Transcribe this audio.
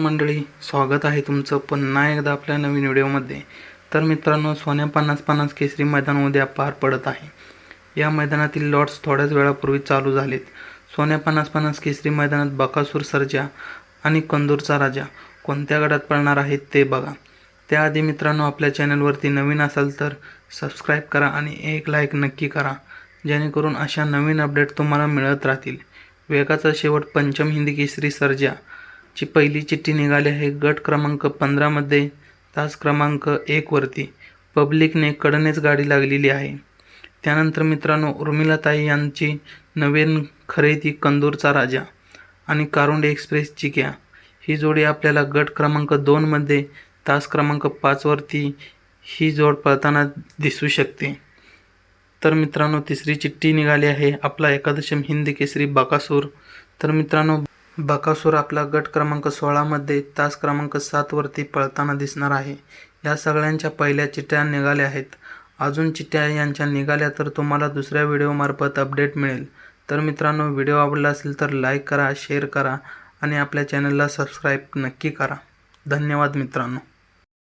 मंडळी स्वागत आहे तुमचं पुन्हा एकदा आपल्या नवीन व्हिडिओमध्ये. तर मित्रांनो सोन्या पन्नास पन्नास केसरी मैदान उद्या पार पडत आहे. या मैदानातील लॉट्स थोड्याच वेळापूर्वी चालू झालेत. सोन्या पन्नास पन्नास केसरी मैदानात बकासूर सर्जा आणि कंदूरचा राजा कोणत्या गटात पडणार आहेत ते बघा. त्याआधी मित्रांनो आपल्या चॅनलवरती नवीन असाल तर सबस्क्राईब करा आणि एक लाईक नक्की करा जेणेकरून अशा नवीन अपडेट तुम्हाला मिळत राहतील. वेगाचा शेवट पंचम हिंदी केसरी सर्जा ची पहिली चिठ्ठी निघाली आहे. गट क्रमांक पंधरामध्ये तास क्रमांक एकवरती पब्लिकने कडनेच गाडी लागलेली आहे. त्यानंतर मित्रांनो उर्मिलाताई यांची नवीन खरेदी कंदूरचा राजा आणि कारुंडे एक्सप्रेस चिक्या ही जोडी आपल्याला गट क्रमांक दोनमध्ये तास क्रमांक पाचवरती ही जोड पळताना दिसू शकते. तर मित्रांनो तिसरी चिठ्ठी निघाली आहे. आपला एकादशम हिंद केसरी बाकासूर. तर मित्रांनो बकासूर आपला गट क्रमांक सोळामध्ये तास क्रमांक सातवरती पळताना दिसणार आहे. या सगळ्यांच्या पहिल्या चिठ्ठ्या निघाल्या आहेत. अजून चिठ्ठ्या यांच्या निघाल्या तर तुम्हाला दुसऱ्या व्हिडिओमार्फत अपडेट मिळेल. तर मित्रांनो व्हिडिओ आवडला असेल तर लाईक करा शेअर करा आणि आपल्या चॅनलला सबस्क्राईब नक्की करा. धन्यवाद मित्रांनो.